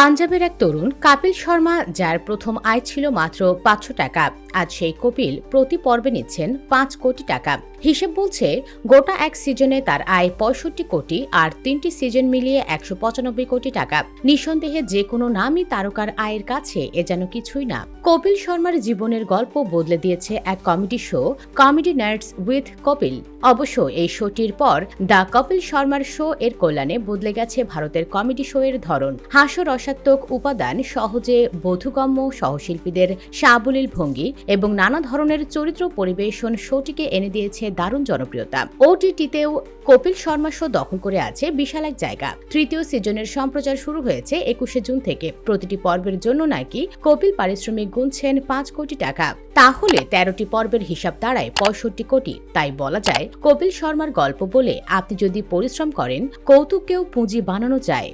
পাঞ্জাবের এক তরুণ, কাপিল শর্মা, যার প্রথম আয় ছিল মাত্র পাঁচশো টাকা। আজ সেই কপিল প্রতি পর্বে নিচ্ছেন পাঁচ কোটি টাকা। হিসেব বলছে, গোটা এক সিজনে তার আয় পঁয়ষট্টি কোটি আর তিনটি সিজন মিলিয়ে একশো পঁচানব্বই কোটি টাকা। নিঃসন্দেহে যে কোনো নামই তারকার আয়ের কাছে, এ যেন কিছুই না। কপিল শর্মার জীবনের গল্প বদলে দিয়েছে এক comedy show, comedy nights with Kapil. অবশ্য এই শোটির পর দ্য কপিল শর্মার শো এর কল্যাণে বদলে গেছে ভারতের কমেডি শো এর ধরন হাস্যরসাত্মক উপাদান সহজে বোধগম্য সহশিল্পীদের সাবলীল ভঙ্গি এবং নানা ধরনের চরিত্র পরিবেশন শোটিকে এনে দিয়েছে দারুণ জনপ্রিয়তা। ওটিটিতেও কপিল শর্মা শো দখল করে আছে বিশাল এক জায়গা। তৃতীয় সিজনের সম্প্রচার শুরু হয়েছে একুশে জুন থেকে। প্রতিটি পর্বের জন্য নাকি কপিল পারিশ্রমিক গুনছেন পাঁচ কোটি টাকা। তাহলে তেরোটি পর্বের হিসাব দাঁড়ায় পঁয়ষট্টি কোটি। তাই বলা যায়, কপিল শর্মার গল্প বলে আপনি যদি পরিশ্রম করেন, কৌতুককেও পুঁজি বানানো যায়।